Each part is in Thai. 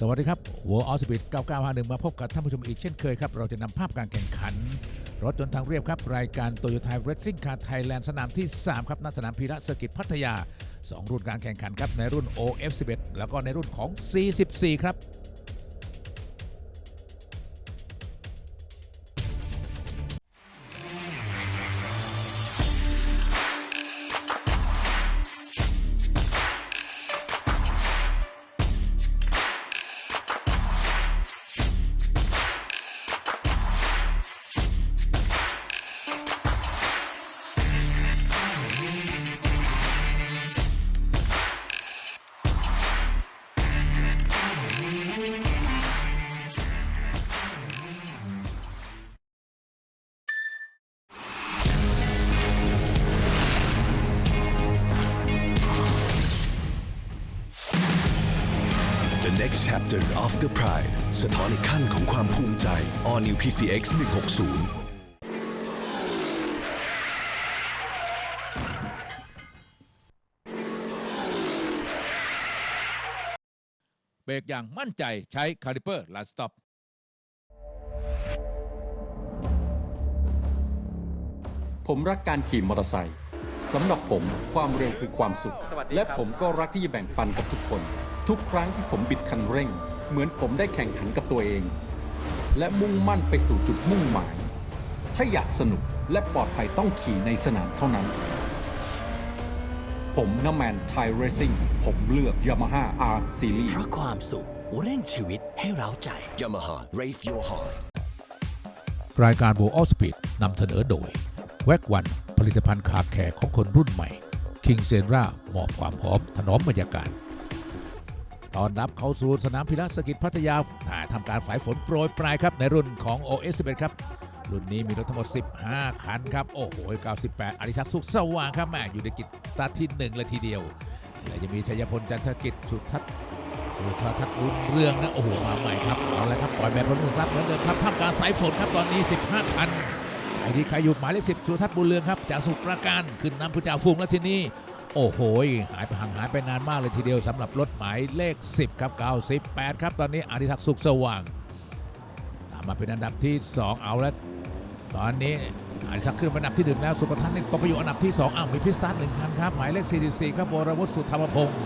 สวัสดีครับหัวออสบิท9951 มาพบกับท่านผู้ชมอีกเช่นเคยครับ เราจะนำภาพการแข่งขัน รถยนต์ทางเรียบครับ รายการโตโยต้าเรซซิ่งคาร์ไทยแลนด์สนามที่ 3 ครับณสนามพีระเซอร์กิตพัทยา 2 รุ่นการแข่งขันครับ ในรุ่น OF11 แล้วก็ในรุ่นของ C14 ครับ chapter of the pride สะท้อนอีกขั้นของความภูมิใจ All New PCX 160เบรกอย่างมั่นใจใช้คาลิเปอร์ลันสต็อปผมรักการขี่มอเตอร์ไซค์สำหรับผมความเร็วคือความสุขสวัสดีครับและผมก็รักที่จะแบ่งปันกับทุกคน ทุกครั้งที่ผมบิดคันเร่ง เหมือนผมได้แข่งขันกับตัวเอง และมุ่งมั่นไปสู่จุดมุ่งหมาย ถ้าอยากสนุกและปลอดภัยต้องขี่ในสนามเท่านั้น ผมน้ำแมนไทยเรซิ่งผมเลือก Yamaha R Series เพราะความสุขเร่งชีวิตให้เราใจ Yamaha Rave Your Heart รายการ World of Speed นำเสนอโดย แวกวันผลิตภัณฑ์ขาแขกของคนรุ่นใหม่ King s e n r a มอบความหอมถนอมบรรยากาศ ตอนรับเข้าสู่สนามพิระสกิจพัทยาทำการฝ่ายฝนโปรยปลายครับในรุ่นของ OS11 ครับรุ่นนี้มีรถทั้งหมด 15 คันครับ โอ้โห 98 อริทักษ์สุขสว่างครับแม่อยู่ในกิจสตาที่ 1 เลยทีเดียว และจะมีชัยพลจันทกิจสุทัศน์สุทัศน์รุ่งเรืองนะโอ้โห มาใหม่ครับ เอาละครับ ปล่อยแบบพ้นทรัพย์เหมือนเดิมครับท่ามกลางสายฝนครับตอนนี้ 15 คันใครที่ใครอยู่หมายเลขสิบสุทัศน์บุญเรืองครับ จากสุปราการขึ้นนำผู้จ่าฝูงแล้วทีนี้ โอ้โห หายไปห่างหายไปนานมากเลยทีเดียวสำหรับรถหมายเลข 10 ครับ 98 ครับ ตอนนี้อดิทักษ์สุขสว่าง ตามมาเป็นอันดับที่ 2 เอาแล้ว ตอนนี้อดิศักดิ์ขึ้นมาอันดับที่หนึ่งแล้ว สุปทัศน์นี่ตกไปอยู่อันดับที่ 2อ้าวมีพิซซ่าหนึ่งคันครับ หมายเลข 44 ครับวรวุฒิสุธรรมพงศ์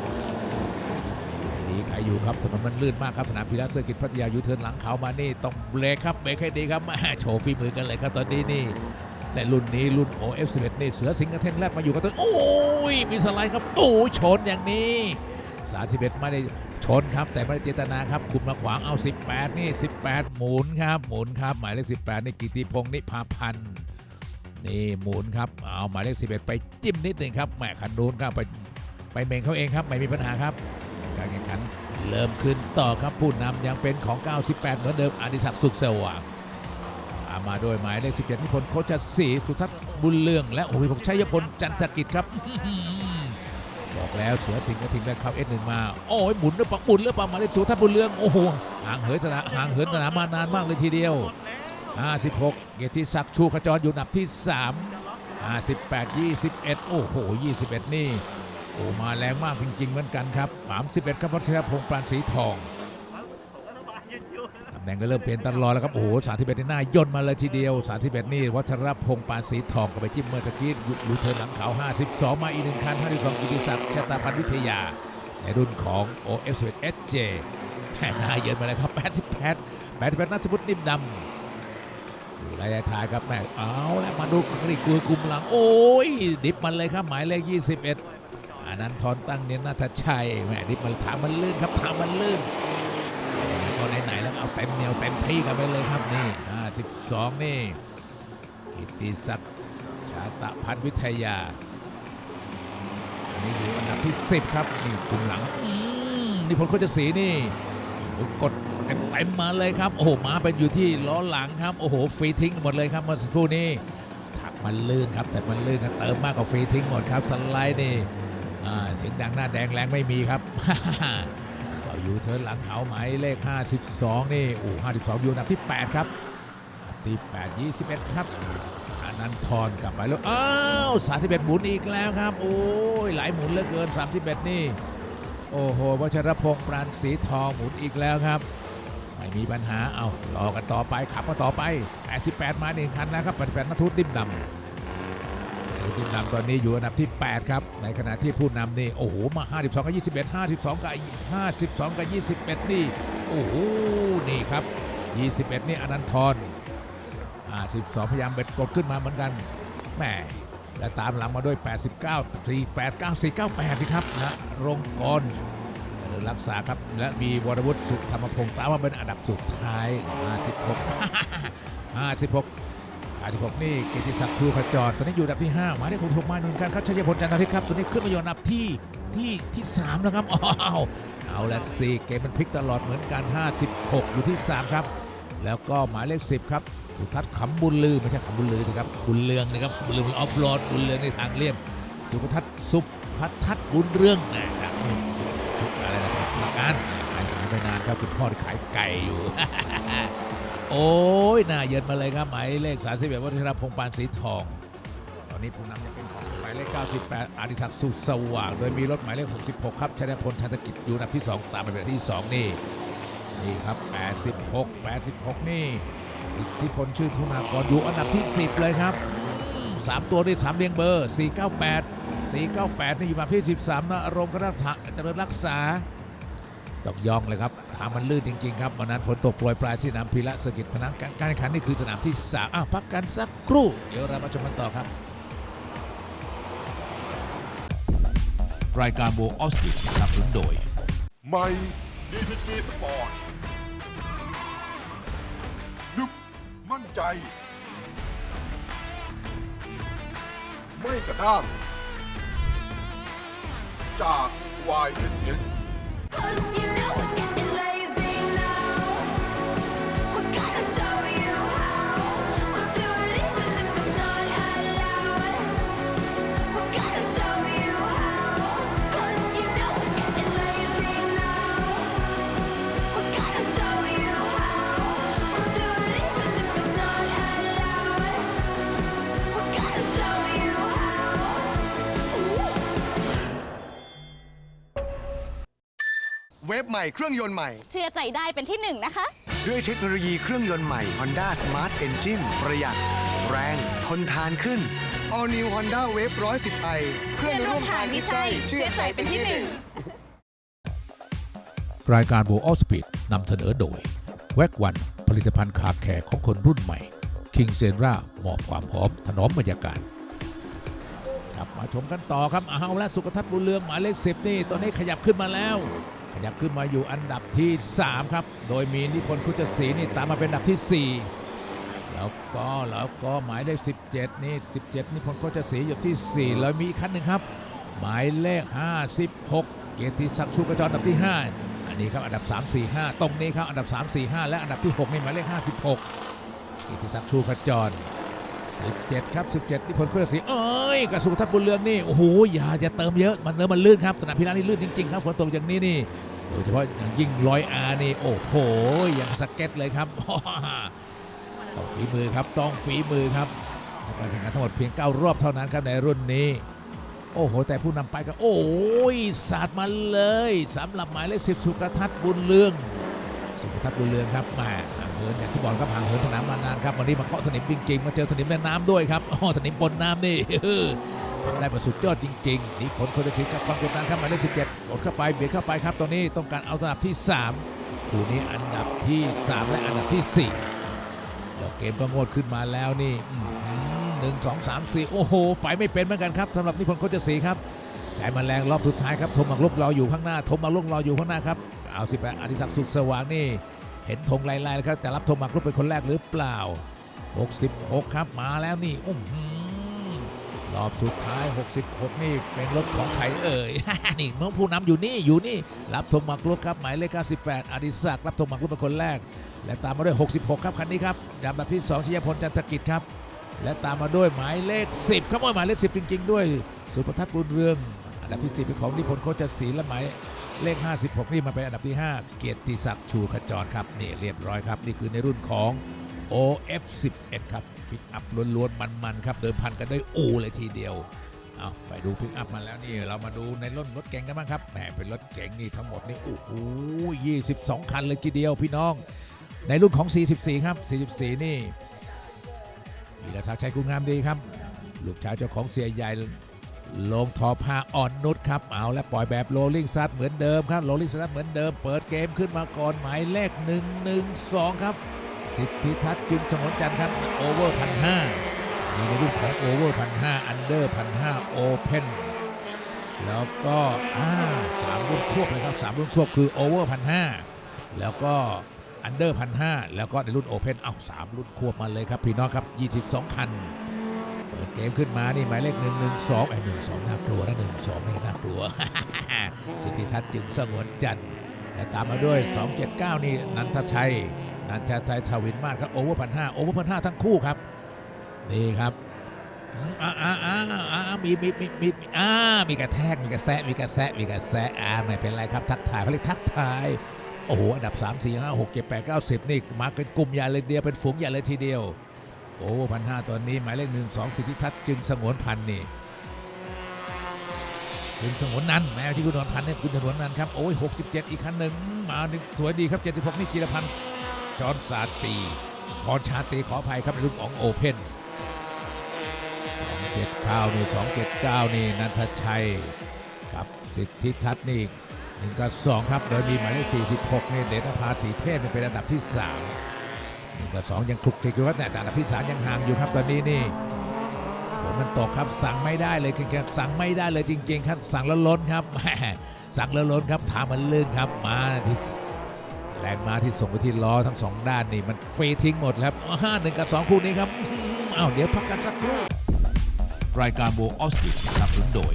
ดีใครอยู่ครับถนนมันลื่นมากครับสนามพีระเซอร์กิตพัทยายูเทิร์นหลังเขามานี่ต้องเบรกครับเบรกให้ดีครับแม่โชว์ฝีมือกันเลยครับตอนนี้นี่ และรุ่นนี้รุ่น OF11 นี่เสือสิงห์กระเทงแรดมาอยู่กับต้นโอ้ยมีสไลด์ครับโอ้ยชนอย่างนี้31ไม่ได้ชนครับ แต่ไม่ได้เจตนาครับคุมมาขวางเอา 18 นี่ 18 หมุนครับหมุนครับ หมายเลข 18 นี่กิติพงศ์นิพาพันธ์นี่หมุนครับเอาหมายเลข 11 ไปจิ้มนิดหนึ่งครับแหมคันนู้นครับไปไปเมงเขาเองครับ ไม่มีปัญหาครับ การแข่งขันเริ่มขึ้นต่อครับผู้นำยังเป็นของ 98 เหมือนเดิมอดิศักดิ์สุขสว่างามมาโดยหมายเลข 17นิพนธ์โคชศรีสุทัศน์บุญเรือง และโอ้ยผมชัยพลจันทกิจครับ บอกแล้วเสือสิงห์กระทิงได้เข้าเอสหนึ่งมา โอ้ยหมุนหรือเปล่าหมุนหรือเปล่าหมายเลขสุทัศน์บุญเรือง โอ้โหห่างเหินสนามห่างเหินสนามมานานมากเลยทีเดียว 56 เกียรติศักดิ์ชูขจรอยู่อันดับที่ 3 58 21 โอ้โห 21 นี่โอ้มาแรงมากจริงๆเหมือนกันครับ31ครับวัชรพงษ์ปราณศรีทองำแหน่งก็เริ่มเปลี่ยนตลอดแล้วครับ โอ้โหสาธิเบ็นหน้าย่นมาเลยทีเดียวสาธิเบ็ดนี่วัชรพงษ์ปานสีทองก็ไปจิ้มเมื่อตะกี้ยูเทิร์นหลังขาว 52 มาอีกหนึ่งคัน 52 กิติศักดิ์ชะตาพันธ์วิทยา ในรุ่นของ OF11 SJ แม่หน้าเยินมาเลยครับ 88 88นัทพุทธนิ่มดำอยู่ระยะท้ายครับแม่เอาแล้วมาดูคลิกคุยคุมหลัง โอ้ย ดิบมันเลยครับหมายเลข 21อันนั้นทอนตั้งเนียนนัทชัยแม่ดิบมันถามมันลื่นครับถามมันลื่น เอาเต็มเหนียวเต็มที่กันไปเลยครับนี่52 นี่กิติศักดิ์ชาตะพันธ์วิทยา อันนี้อยู่อันดับที่ 10 ครับนี่กลุ่มหลังอืมนี่ผลโคชศรีนี่โอ้กดเต็มๆมาเลยครับ โอ้โหมาเป็นอยู่ที่ล้อหลังครับ โอ้โหฟรีทิ้งหมดเลยครับเมื่อสักครู่นี้ถักมันลื่นครับ แต่มันลื่นครับเติมมากกว่าฟรีทิ้งหมดครับสไลด์นี่อ่าเสียงดังหน้าแดงแรงไม่มีครับก็อ ยูเทิร์นหลังเขาหมายเลข 52 นี่โอ้52 อยู่อันดับที่ 8 ครับที่ 8 21 ครับอนันทรกลับไปแล้วอ้าว31 หมุนอีกแล้วครับ โอ้ยหลายหมุนเหลือเกิน 31 นี่ โอ้โหวัชรพงษ์ปราณสีทองหมุนอีกแล้วครับไม่มีปัญหาเอาต่อกันต่อไปขับมาต่อไป 88 มาหนึ่งคันนะครับ88นัทธุดิ้มดำ นัทธุดิ้มดำตอนนี้อยู่อันดับที่ 8 ครับ ในขณะที่ผู้นำนี่ โอ้โห มา 52 กับ 21 52 กับ 52 กับ 21 นี่ โอ้โห นี่ครับ 21 นี่อนันทร52พยายามเบ็ดกดขึ้นมาเหมือนกันแหมและตามหลังมาด้วย 89 489 498สิครับนะรงกรรักษาครับ และมีวรวุฒิสุขธรรมพงศ์ตามมาเป็นอันดับสุดท้าย 56 56 56นี่เกียรติศักดิ์ครูขจรตอนนี้อยู่อันดับที่5หมายเลข66มาหนึ่งกันครับชัยพลจันทร์ทิพย์ครับตัวนี้ขึ้นมาอยู่อันดับที่ที่ที่3แล้วครับอ้าวเอาละสี่เกมมันพลิกตลอดเหมือนกัน 56 อยู่ที่ 3 ครับ แล้วก็หมายเลข 10 ครับ สุทัศน์ขำบุญลือ ไม่ใช่ขำบุญลือนะครับบุญเรืองนะครับบุญเรืองออฟโรดบุญเรืองในทางเลี่ยมสุทัศน์สุพัทัศน์บุญเรืองนะครับชุดอะไรนะสมัครละกันขายไปนานครับคุณพ่อขายไก่อยู่ โอ้ยน่าเยินมาเลยครับ หมายเลข 31วัฒนพงษ์ปานสีทอง ตอนนี้ผู้นำจะเป็นของหมายเลข 98 อาดิศักดิ์สุขสว่าง โดยมีรถหมายเลข 66 ครับชนะพลชันธกิจอยู่อันดับที่ 2 ตามไปเป็นที่ 2 นี่ นี่ครับ 86 86 นี่ อิทธิพลชื่อทุนากรอยู่อันดับที่ 10 เลยครับอืมสามตัวนี่สามเรียงเบอร์ 498 498 นี่อยู่มาที่ 13นะอารมณ์กระทะเจริญรักษา ต้องยองเลยครับทางมันลื่นจริง ๆ ครับวันนั้นฝนตกโปรยปลายที่สนามพีระสกิจพนักการแข่งขันนี่คือสนามที่3อ้าวพักกันสักครู่ เดี๋ยวเรามาชมกันต่อครับ รายการโบออสติสนับสนุนโดย ใหม่ดีพีจีสปอร์ตนึกมั่นใจ ไม่กระด้างจาก YSS Cause you know ใหม่ เครื่องยนต์ใหม่ เชื่อใจได้เป็นที่หนึ่งนะคะ ด้วยเทคโนโลยีเครื่องยนต์ใหม่ Honda Smart Engine ประหยัด แรง ทนทานขึ้น All New Honda Wave 110i เพื่อนร่วมทางที่ใช่ เชื่อใจเป็นที่หนึ่ง รายการโบออสปีดนำเสนอโดย แวกวันผลิตภัณฑ์คาแคร์ของคนรุ่นใหม่คิงเซนรามอบความหอมถนอมบรรยากาศครับมาชมกันต่อครับเอาละสุขทัศน์บุญเรืองหมายเลข10นี่ตอนนี้ขยับขึ้นมาแล้ว ขยับขึ้นมาอยู่อันดับที่ 3 ครับ โดยมีนิพนธ์คุจศรีนี่ตามมาเป็นอันดับที่ 4 แล้วก็แล้วก็หมายเลข 17 นี่ 17 นิพนธ์คุจศรีอยู่ที่ 4 แล้วมีอีกคันหนึ่งครับ หมายเลข 56 เกียรติศักดิ์ชูกระจรอันดับที่ 5 อันนี้ครับอันดับ 3 4 5 ตรงนี้ครับอันดับ 3 4 5 และอันดับที่ 6 นี่หมายเลข 56 เกียรติศักดิ์ชูกระจร 17 ครับ 17นิพนธ์เครื่องศรีเอ้ยกระสุนทัพบุญเรืองนี่โอ้โหอย่าจะเติมเยอะมันเริ่มมันลื่นครับสนามพิรานี่ลื่นจริงๆครับฝนตกอย่างนี้นี่โดยเฉพาะอย่างยิ่งลอยอานี่โอ้โหอย่างสเก็ตเลยครับต้องฝีมือครับต้องฝีมือครับการแข่งขันทั้งหมดเพียง 9 รอบเท่านั้นครับในรุ่นนี้ โอ้โห แต่ผู้นำไปก็โอ้ยสาดมาเลยสำหรับหมายเลข10สุกทัศน์บุญเรืองสุภทัศน์บุญเรืองครับมา เหินอย่างที่บอกครับห่างเหินสนามมานานครับวันนี้มาเคาะสนิมจริงๆมาเจอสนิมแม่น้ำด้วยครับอ๋อสนิมปนน้ำนี่ทำได้ประสุดยอดจริงๆนี่ผลคนจะสีกับความกดดันครับหมายเลข17กดเข้าไปเบียดเข้าไปครับตอนนี้ต้องการเอาอันดับที่3คู่นี้อันดับที่3และอันดับที่4แล้วเกมก็งวดขึ้นมาแล้วนี่หนึ่งสองสามสี่โอ้โห ไปไม่เป็นเหมือนกันครับสำหรับนิพนธ์โคชศรีครับใจมันแรงรอบสุดท้ายครับธงหมักลุกรออยู่ข้างหน้าธงหมักลุกรออยู่ข้างหน้าครับเอาสิบแปดอดิศักดิ์สุขสว่างนี่ เห็นธงลายๆแล้วครับแต่รับธงหมักลุกเป็นคนแรกหรือเปล่า 66 ครับมาแล้วนี่อุ้มรอบสุดท้าย 66 นี่เป็นรถของใครเอ่ยนี่เมื่อผู้นำอยู่นี่อยู่นี่ รับธงหมักลุกครับหมายเลข98อดิศักดิ์รับธงหมักลุกเป็นคนแรก และตามมาด้วย 66 ครับคันนี้ครับอันดับที่ 2ชิยพลจันทกิจครับ และตามมาด้วยหมายเลข 10 ครับว่าหมายเลข 10 จริง ๆ ด้วย สุประทัศน์บุญเรืองอันดับที่10เป็นของนิพนธ์โคจรศรีและหมาย เลข 56 นี่มาเป็นอันดับที่ 5 เกียรติศักดิ์ชูขจรครับนี่เรียบร้อยครับ นี่คือในรุ่นของ OF11 ครับพิกอัพล้วนๆมันๆครับเดิมพันกันได้อูเลยทีเดียวเอาไปดูพิกอัพมาแล้วนี่เรามาดูในรถรถเก๋งกันบ้างครับแหมเป็นรถเก๋งนี่ทั้งหมดนี่โอ้โห22 คันเลยทีเดียวพี่น้อง ในรุ่นของ 44 ครับ 44 นี่มีราชาชัยกุงงามดีครับลูกชายเจ้าของเสียใหญ่ ลงทอผ้าอ่อนนุชครับเอาและปล่อยแบบโรลลิงซัดเหมือนเดิมครับโรลลิงซัดเหมือนเดิม เปิดเกมขึ้นมาก่อนหมายเลข112 ครับ สิทธิทัศน์จึงสงวนจันทร์ครับโอเวอร์พันห้ามีในรุ่นของโอเวอร์พันห้าอันเดอร์พันห้าโอเพนแล้วก็อ่าสามรุ่นควบเลยครับสามรุ่นควบคือโอเวอร์พันห้าแล้วก็อันเดอร์พันห้าแล้วก็ในรุ่นโอเพนเอาสามรุ่นควบมาเลยครับพี่น้องครับ 22 คัน เกมขึ้นมานี่หมายเลข1 1 2ไอ้1 2น่ากลัวนะ1 2ไม่น่ากลัว สิทธิทัศน์จึงสงวนจันทร์และตามมาด้วย 279 นี่นันทชัย นันทชัยชาวินมาศครับโอเวอร์พันห้าโอเวอร์พันห้าทั้งคู่ครับนี่ครับอืมอ่าอ่าอ่าอ่ามีมีมีมีอ่ามีกระแทกมีกระแซะมีกระแซะมีกระแซะอ่าไม่เป็นไรครับทักทายเขาเรียกทักทายโอ้โหอันดับ 3 4 5 6 7 8 9 10 นี่มาเป็นกลุ่มใหญ่เลยเดียวเป็นฝูงใหญ่เลยทีเดียว โอ้พันห้าตอนนี้หมายเลขหนึ่งสองสิทธิทัศน์จึงสงวนพันนี่จึงสงวนนันแม้ที่คุณนวลพันเนี่ยคุณสงวนนันครับโอ้ย67อีกคันหนึ่งมาสวยดีครับ76นี่จิรพันธ์จอนสาตีพรชาตีขออภัยครับในรุ่นของโอเพน279นี่279นี่นันทชัยกับสิทธิทัศน์นี่หนึ่งกับสองครับโดยมีหมายเลข46นี่เดชภาสีเทพเป็นอันดับที่สาม กับสองยังคลุกคลิกอยู่ครับแต่อันดับที่สามยังห่างอยู่ครับตอนนี้นี่ฝนมันตกครับสั่งไม่ได้เลยครับสั่งไม่ได้เลยจริง ๆ ครับ สั่งแล้วล้นครับสั่งแล้วล้นครับทางมันลื่นครับมาที่แรงมาที่ส่งไปที่ล้อทั้งสองด้านนี่มันเฟทิ้งหมดครับห้าหนึ่งกับสองคู่นี้ครับอื้อาวเดี๋ยวพักกันสักครู่รายการโบออสติสนับสนุนโดย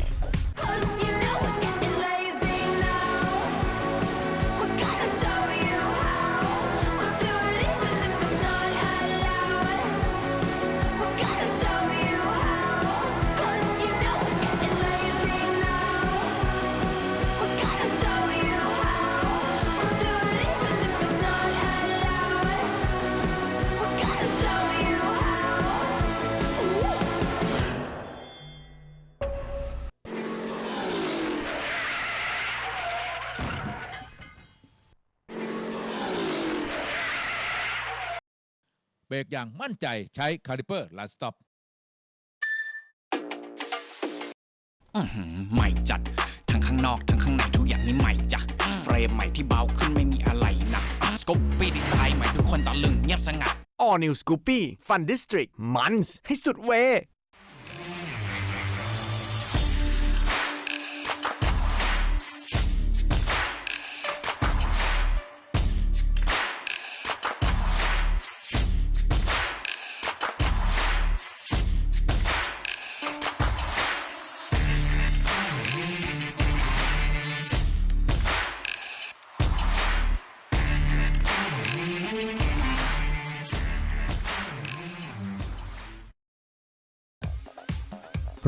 รกอย่างมั่นใจใช้คาลิเปอร์ลาสต็อปอื้อหือใหม่จัด ทั้งข้างนอกทั้งข้างในทุกอย่างนี่ใหม่จ้ะเฟรมใหม่ที่เบาขึ้นไม่มีอะไรหนักสกูปปี้ดีไซน์ใหม่ทุกคนตะลึงเงียบสงัด All New Scoopy Fun District มันส์ให้สุดเว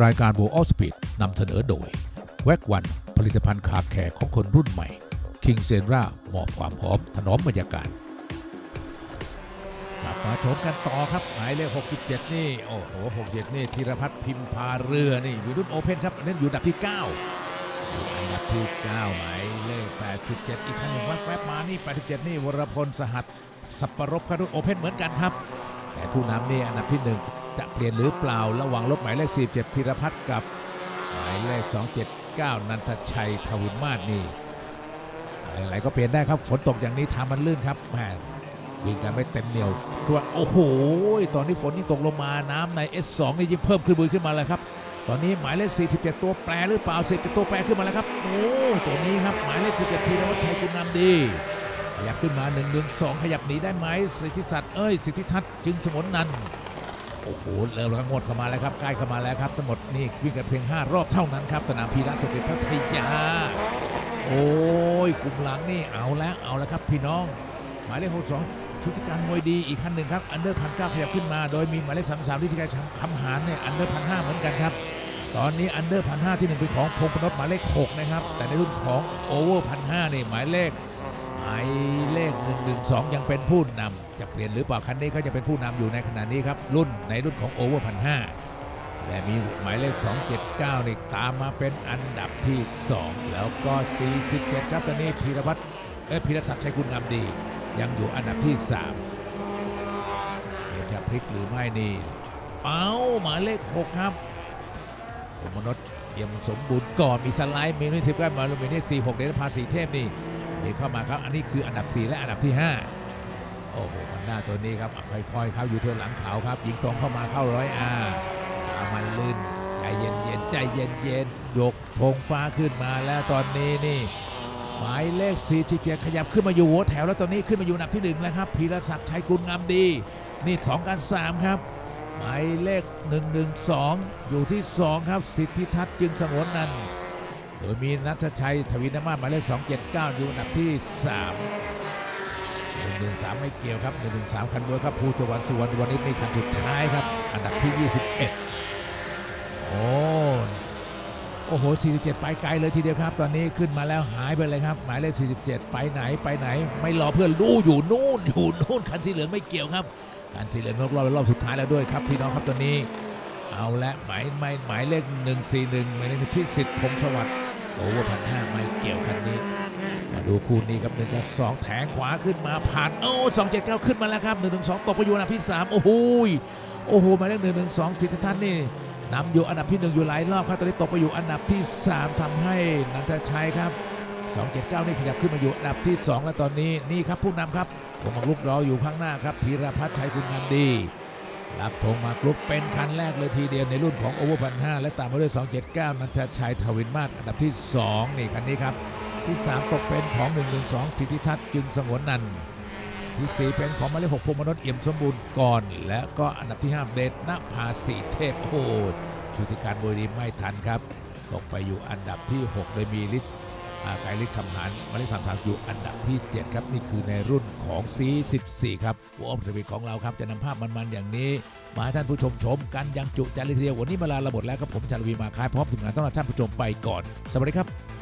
รายการ w o r l d Speed นำเสนอโดยแวกวันผลิตภัณฑ์คาแคร์ของคนรุ่นใหม่ King s e n r a มอบความหอมถนอมบรรยากาศกลับมาชมกันต่อครับ หมายเลข 67 นี่ โอ้โห 67 นี่ธีรพัฒน์พิมพาเรือนี่อยู่รุ่นโอเพนครับอันนั้นอยู่ดับที่9อันดับที่ 9 หมายเลข 87 อีกครั้งหนึ่งแวบมานี่ 87 นี่วรพลสหัสสัปปรบครับรุ่นโอเพนเหมือนกันครับ แต่ผู้นำนี่อันดับที่ 1 จะเปลี่ยนหรือเปล่าระหว่างลบหมายเลข 47พิรพัฒน์กับหมายเลข 279 นันทชัยทวินมาศนี่อะไรๆก็เปลี่ยนได้ครับฝนตกอย่างนี้ทางมันลื่นครับแหมวิ่งกันไม่เต็มเหนียวครวดโอ้โห ตอนนี้ฝนยิ่งตกลงมาน้ำใน S2 นี่ยิ่งเพิ่มขึ้นบือขึ้นมาเลยครับ ตอนนี้หมายเลข 47 ตัวแปรหรือเปล่า10ตัวแปรขึ้นมาแล้วครับโอ้ตัวนี้ครับหมายเลข 17พีรวัชชัยคุณนำดีขยับขึ้นมา1นึง2ขยับหนีได้ไหมสิทธิศักดิ์เอ้ยสิทธิทัศน์จึงสมนนันท โอ้โหเริ่มระงดเข้ามาแล้วครับใกล้เข้ามาแล้วครับทั้งหมดนี่วิ่งกันเพียง 5 รอบเท่านั้นครับ สนามพีระสเตทพัทยา โอ้ยกลุ่มหลังนี่เอาแล้วเอาแล้วครับ พี่น้อง หมายเลขหกสองชุติการมวยดีอีกคันหนึ่งครับอันเดอร์พันเก้าขยับขึ้นมา โดยมีหมายเลขสามสามที่ทีการคำหารเนี่ยอันเดอร์พันห้าเหมือนกันครับตอนนี้อันเดอร์พันห้าที่หนึ่งเป็นของพงษ์พนศหมายเลขหกนะครับแต่ในรุ่นของโอเวอร์พันห้านี่ยหมายเลข หมายเลข 112 ยังเป็นผู้นำจะเปลี่ยนหรือเปล่าคันนี้เขาจะเป็นผู้นำอยู่ในขณะนี้ครับ รุ่นในรุ่นของโอเวอร์พันห้าแต่มีหมายเลข 279นี่ตามมาเป็นอันดับที่ 2 แล้วก็ 47 ครับตอนนี้พีรพัฒน์เอ้พีรศักดิ์ชัยกุลงามดี ยังอยู่อันดับที่ 3เดี๋ยวจะพลิกหรือไม่นี่ เป้าหมายเลข 6 ครับผมมนษเยี่ยมสมบูรณ์ก่อนมีสไลด์มีนิทิพย์ก็มาลงมีเลข4 6เดชพาสีเทพนี่ เดี๋ยวเข้ามาครับ อันนี้คืออันดับ 4 และอันดับที่ 5 โอ้โหมันหน้าตัวนี้ครับค่อยๆครับอยู่เทินหลังเขาครับยิงตรงเข้ามาเข้าร้อยอาเอามันลื่นใจเย็นๆใจเย็นๆยกธงฟ้าขึ้นมาแล้วตอนนี้นี่หมายเลข4ีจิเกียร์ขยับขึ้นมาอยู่หัวแถวแล้วตอนนี้ขึ้นมาอยู่อันดับที่หนึ่งแล้วครับพีรศักดิ์ชัยกุลงามดี นี่สองการสามครับหมายเลข 112 อยู่ที่ 2 ครับ สิทธิทัศน์จึงสงวนนันท์ ดยมีนัทชัยทวินมาศหมายเลข 279 อยู่อันดับที่ 3 113 ไม่เกี่ยวครับ 113 คันด้วครับภูตะวันสุวรรณวันนี้ในคันสุดท้ายครับ อันดับที่ 21 โอ้โอ้โห 47 ไปไกลเลยทีเดียวครับ ตอนนี้ขึ้นมาแล้วหายไปเลยครับ หมายเลข 47 ไปไหนไปไหน ไม่รอเพื่อนรู้อยู่นู่นอยู่นู่นคันสีเหลืองไม่เกี่ยวครับการสีเหลืองรอบรอบรอบสุดท้ายแล้วด้วยครับพี่น้องครับตอนนี้เอาละหมายหมายหมายเลข 141 หมายเลขพิสิทธิ์พงศ์สวัสดิ์ โอเวอร์พันห้าไม่เกี่ยวคันนี้ มาดูคู่นี้ครับหนึ่งกับสองแทงขวาขึ้นมาผ่าน โอ้สองเจ็ดเก้าขึ้นมาแล้วครับหนึ่งหนึ่งสองตกไปอยู่อันดับที่สามโอ้โหโอ้โหมายเลขหนึ่งหนึ่งสองสิทธิทัศน์นี่นำอยู่อันดับที่หนึ่งอยู่หลายรอบครับตอนนี้ตกไปอยู่อันดับที่สามทำให้นันทชัยครับ279นี่ขยับขึ้นมาอยู่อันดับที่2แล้วตอนนี้นี่ครับผู้นำครับธงหมากรุกรออยู่ข้างหน้าครับพีรพัฒน์ชัยคุณงามดี รับธงมากรุกเป็นคันแรกเลยทีเดียวในรุ่นของโอเวอร์พันห้าและตามมาด้วย 279 นันทชัยทวินมาศอันดับที่ 2 นี่คันนี้ครับ ที่ 3 ตกเป็นของ 112ทิติทัศน์จึงสงวนนันที่ 4 เป็นของหมายเลข6พมนษย์เอี่ยมสมบูรณ์ก่อน และก็อันดับที่ 5 เดชนภาสีเทพโอ้ชุติการบริไม่ทันครับ ตกไปอยู่อันดับที่ 6 โดยมีฤทธิ์ ไกรฤทธิ์คำหานหมายเลขสามสามอยู่อันดับที่ 7 ครับ นี่คือในรุ่นของ C14 ครับวอล์ฟทวีของเราครับ จะนำภาพมันๆอย่างนี้ มาให้ท่านผู้ชมชมกันอยังจุใจเลยทีเดียววันนี้มาลาระหมดแล้วครับผมชาลวีมาคายพร้อมทีมงานต้อนรับท่านผู้ชมไปก่อน สวัสดีครับ